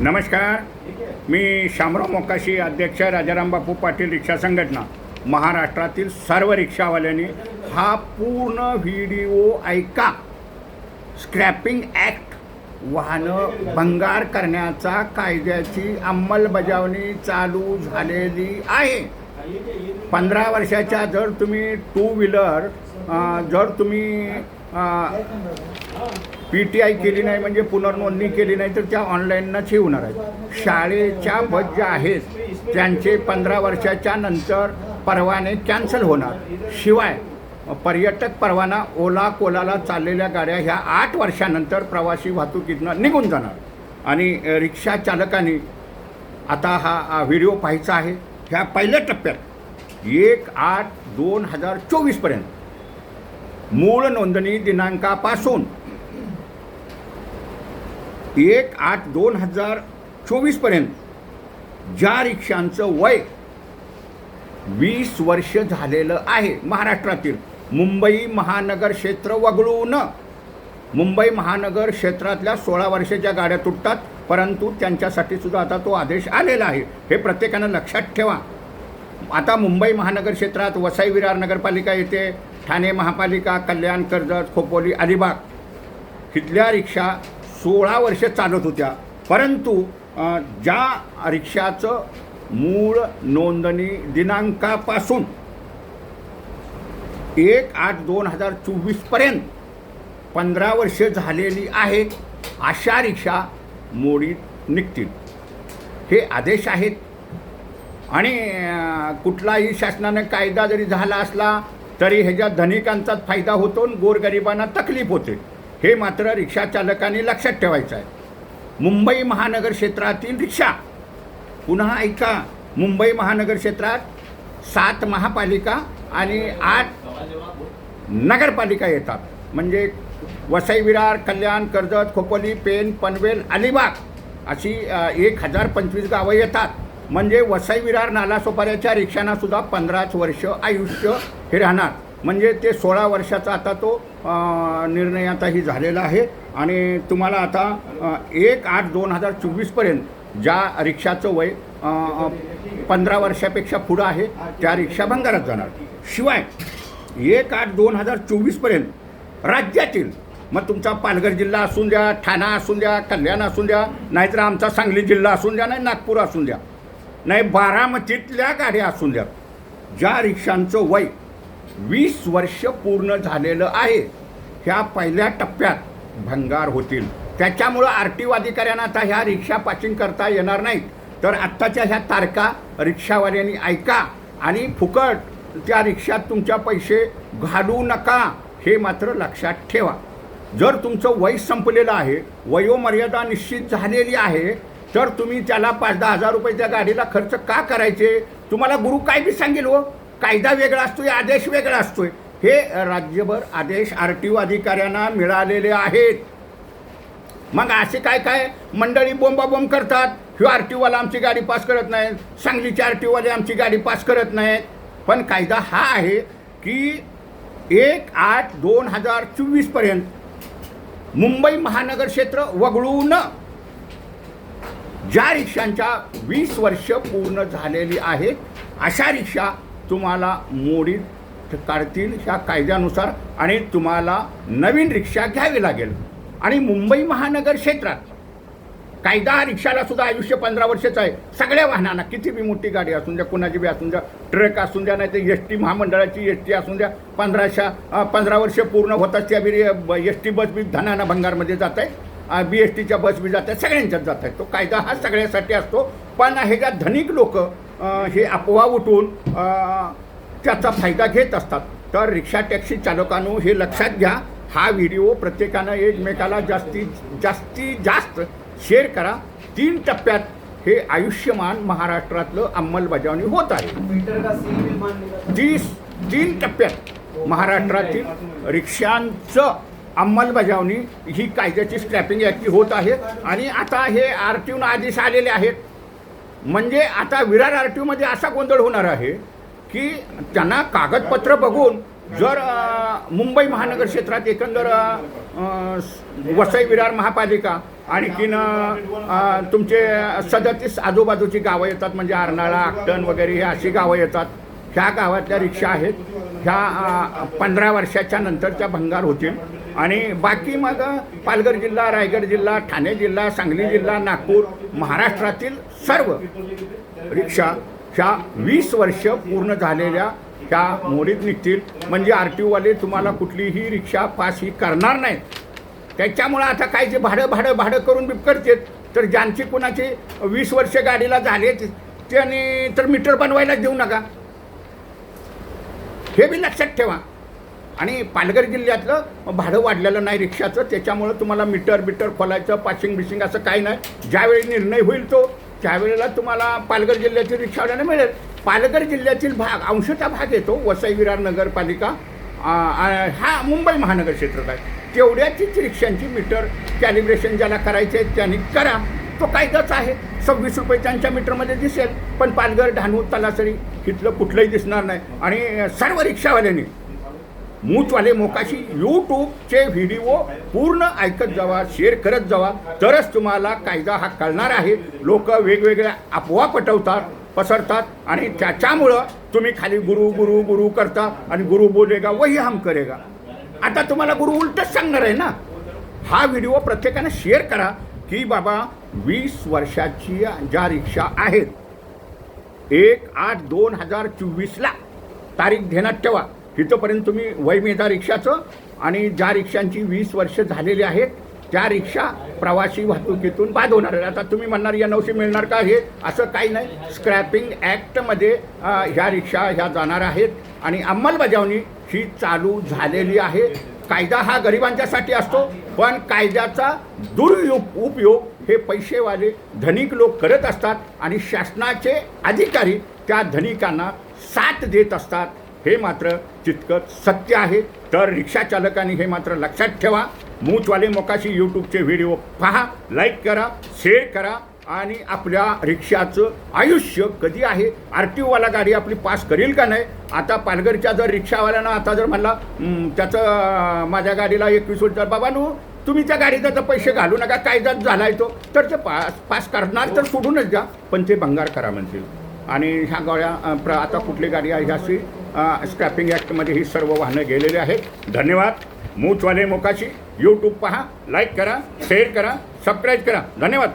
नमस्कार. मी शामराव मोकाशी अध्यक्ष राजाराम बापू पाटील रिक्षा संघटना. महाराष्ट्रातील सर्व रिक्षावाल्यांनी हा पूर्ण व्हिडिओ ऐका. स्क्रॅपिंग ॲक्ट वाहनं भंगार करण्याचा कायद्याची अंमलबजावणी चालू झालेली आहे. पंधरा वर्षाच्या जर तुम्ही टू व्हीलर जर तुम्ही पी टी आय केली नाही म्हणजे पुनर्नोंदणी केली नाही तर त्या ऑनलाईनच हे होणार आहेत शाळेच्या बस ज्या आहेत त्यांचे पंधरा वर्षाच्या नंतर परवाने कॅन्सल होणार. शिवाय पर्यटक परवाना ओला कोलाला चाललेल्या गाड्या ह्या आठ वर्षानंतर प्रवासी वाहतुकीतनं निघून जाणार. आणि रिक्षा चालकांनी आता हा व्हिडिओ पाहायचा आहे. ह्या पहिल्या टप्प्यात एक आठ दोन हजार चोवीसपर्यंत मूळ नोंदणी दिनांकापासून एक आठ दोन हजार चोवीसपर्यंत ज्या रिक्षांचं वय वीस वर्ष झालेलं आहे महाराष्ट्रातील मुंबई महानगर क्षेत्र वगळून. मुंबई महानगर क्षेत्रातल्या सोळा वर्षाच्या गाड्या तुटतात परंतु त्यांच्यासाठी सुद्धा आता तो आदेश आलेला आहे. हे प्रत्येकानं लक्षात ठेवा. आता मुंबई महानगर क्षेत्रात वसई विरार नगरपालिका येते ठाणे महापालिका कल्याण कर्जत खोपोली अलिबाग इथल्या रिक्षा सोळा वर्ष चालत होत्या. परंतु ज्या रिक्षाचं मूळ नोंदणी दिनांकापासून एक आठ दोन हजार चोवीसपर्यंत पंधरा वर्ष झालेली आहेत अशा रिक्षा मोडीत निघतील. हे आदेश आहेत. आणि कुठलाही शासनानं कायदा जरी झाला असला तरी ह्याच्यात धनिकांचाच फायदा होतो आणि गोरगरिबांना तकलीफ होते. हे मात्र रिक्षा चालकांनी लक्षात ठेवायचं आहे. मुंबई महानगर क्षेत्रातील रिक्षा. पुन्हा ऐका मुंबई महानगर क्षेत्रात सात महापालिका आणि आठ नगरपालिका येतात. म्हणजे वसई विरार कल्याण कर्जत खोपोली पेन पनवेल अलिबाग अशी एक हजार पंचवीस गावं येतात. म्हणजे वसई विरार नालासोपाऱ्याच्या रिक्षांना सुद्धा पंधराच वर्ष आयुष्य हे राहणार. म्हणजे ते सोळा वर्षाचा आता तो निर्णय आताही झालेला आहे. आणि तुम्हाला आता एक आठ दोन हजार चोवीसपर्यंत ज्या रिक्षाचं वय पंधरा वर्षापेक्षा पुढं आहे त्या रिक्षा भंगारात जाणार. शिवाय एक आठ दोन हजार चोवीसपर्यंत राज्यातील मग तुमचा पालघर जिल्हा असून द्या ठाणा असून द्या कल्याण असून द्या नाहीतर आमचा सांगली जिल्हा असून द्या नाही नागपूर असून द्या नाही बारामतीतल्या गाड्या असून द्या. ज्या रिक्षांचं वय वीस वर्ष पूर्ण झालेलं आहे ह्या पहिल्या टप्प्यात भंगार होतील. त्याच्यामुळं आर टी ओ अधिकाऱ्यांना आता ह्या रिक्षा पासिंग करता येणार नाहीत. तर आत्ताच्या ह्या तारखा रिक्षावाल्यांनी ऐका आणि फुकट त्या रिक्षात तुमच्या पैसे घालू नका हे मात्र लक्षात ठेवा. जर तुमचं वय संपलेलं आहे वयोमर्यादा निश्चित झालेली आहे तर तुम्ही त्याला पाच दहा हजार रुपये त्या गाडीला खर्च का करायचे? तुम्हाला गुरु काय बी सांगेल हो? कायदा वेगळा असतोय आदेश वेगळा असतोय. हे राज्यभर आदेश आर टी ओ अधिकाऱ्यांना मिळालेले आहेत. मग असे काय काय मंडळी बोंबाबोंब करतात? ह्यो आर टी ओवाला आमची गाडी पास करत नाहीत. सांगलीचे आर टी ओवाले आमची गाडी पास करत नाहीत. पण कायदा हा आहे की एक आठ दोन हजार चोवीसपर्यंत मुंबई महानगर क्षेत्र वगळून ज्या रिक्षांच्या वीस वर्ष पूर्ण झालेली आहेत अशा रिक्षा तुम्हाला मोडीत काढतील ह्या कायद्यानुसार आणि तुम्हाला नवीन रिक्षा घ्यावी लागेल. आणि मुंबई महानगर क्षेत्रात कायदा हा रिक्षाला सुद्धा आयुष्य पंधरा वर्षाचं आहे. सगळ्या वाहनांना किती बी मोठी गाडी असून द्या कुणाची बी असून द्या ट्रक असून द्या नाही तर एस टी महामंडळाची एस टी असून द्या पंधराशा पंधरा वर्ष पूर्ण होतात त्या बी एस टी बस बी धनाना भंगारमध्ये जात आहे. बी एस टीच्या बस बी जात सगळ्यांच्याच जात आहेत तो कायदा हा सगळ्यासाठी असतो. पण हे ज्या धनिक लोक हे अफवा उठून त्याचा फायदा घेत असतात तर रिक्षा टॅक्सी चालकांनो हे लक्षात घ्या. हा व्हिडिओ प्रत्येकानं एकमेकाला जास्तीत जास्तीत जास्त शेअर करा. तीन टप्प्यात हे आयुष्यमान महाराष्ट्रातलं अंमलबजावणी होत आहे. तीस तीन टप्प्यात महाराष्ट्रातील रिक्षांचं अंमलबजावणी ही कायद्याची स्क्रॅपिंग याची होत आहे. आणि आता हे आर टी आदेश आलेले आहेत. म्हणजे आता विरार आर टी ओमध्ये असा गोंधळ होणार आहे की त्यांना कागदपत्र बघून जर मुंबई महानगर क्षेत्रात एकंदर वसई विरार महापालिका आणखीन तुमचे सदतीस आजूबाजूची गावं येतात म्हणजे अर्नाळा आकटण वगैरे हे अशी गावं येतात. ह्या गावातल्या रिक्षा आहेत. ह्या पंधरा वर्षाच्या नंतरच्या भंगार होतील. आणि बाकी मग पालघर जिल्हा रायगड जिल्हा ठाणे जिल्हा सांगली जिल्हा नागपूर महाराष्ट्रातील सर्व रिक्षा ह्या वीस वर्ष पूर्ण झालेल्या ह्या मोडीत निघतील. म्हणजे आर टी ओवाले तुम्हाला कुठलीही रिक्षा पास ही करणार नाहीत. त्याच्यामुळं आता काय जे भाडं भाडं भाडं करून बिपकरतेत तर ज्यांची कुणाची वीस वर्ष गाडीला झालेत त्याने तर मीटर बनवायला देऊ नका. हे बी लक्षात ठेवा. आणि पालघर जिल्ह्यातलं भाडं वाढलेलं नाही रिक्षाचं त्याच्यामुळं तुम्हाला मीटर बिटर खोलायचं पाशिंग बिशिंग असं काही नाही. ज्यावेळी निर्णय होईल तो त्यावेळेला तुम्हाला पालघर जिल्ह्यातील रिक्षावाल्याला मिळेल. पालघर जिल्ह्यातील भाग अंशतः भाग येतो वसई विरार नगरपालिका हा मुंबई महानगर क्षेत्रात आहे. तेवढ्याचीच रिक्षांची मीटर कॅलिब्रेशन ज्याला करायचे त्यांनी करा. तो कायदाच आहे. सव्वीस रुपये त्यांच्या मीटरमध्ये दिसेल पण पालघर डहाणू तलासरी इथलं कुठलंही दिसणार नाही. आणि सर्व रिक्षावाल्यांनी मूचवाले मोकाशी यूट्यूबचे व्हिडिओ पूर्ण ऐकत जावा शेअर करत जावा. तरच तुम्हाला कायदा हा कळणार आहे. लोक वेगवेगळ्या अफवा पटवतात पसरतात आणि त्याच्यामुळं तुम्ही खाली गुरु गुरु गुरु करता आणि गुरु बोलेगा वही हम करेगा. आता तुम्हाला गुरु उलटच सांगणार आहे ना? हा व्हिडिओ प्रत्येकाने शेअर करा की बाबा वीस वर्षाची ज्या रिक्षा आहेत एक आठ दोन हजार चोवीसला तारीख देण्यात ठेवा. तिथंपर्यंत तुम्ही वैमेधा रिक्षाचं आणि ज्या रिक्षांची वीस वर्ष झालेली आहेत त्या रिक्षा प्रवासी वाहतुकीतून बाद होणार आहे आता तुम्ही म्हणणार या नऊशे मिळणार का हे? असं काही नाही. स्क्रॅपिंग ॲक्टमध्ये ह्या रिक्षा ह्या जाणार आहेत आणि अंमलबजावणी ही चालू झालेली आहे. कायदा हा गरिबांच्यासाठी असतो पण कायद्याचा दुरुपयोग उपयोग हे पैसेवाले धनिक लोक करत असतात आणि शासनाचे अधिकारी त्या धनिकांना साथ देत असतात. हे मात्र तितकंच सत्य आहे तर रिक्षा चालकांनी हे मात्र लक्षात ठेवा. मूचवाले मोकाशी यूट्यूबचे व्हिडिओ पहा लाईक करा शेअर करा आणि आपल्या रिक्षाचं आयुष्य कधी आहे? आर टी ओवाला गाडी आपली पास करेल का नाही? आता पालघरच्या जर रिक्षावाल्यानं आता जर म्हणला त्याचं माझ्या गाडीला एकवीस वर्ष बाबा नो तुम्ही त्या गाडीचा तर पैसे घालू नका कायदाच झालाय तो. तर ते पास पास करणार तर सोडूनच द्या. पण ते भंगार करा म्हणतील. आणि ह्या गाड्या प्र आता कुठली गाडी आहे ह्याशी स्क्रॅपिंग ॲक्टमध्ये ही सर्व वाहनं गेलेली आहेत. धन्यवाद. मूचवाले मोकाशी. यूट्यूब पहा लाईक करा शेअर करा सबस्क्राईब करा. धन्यवाद.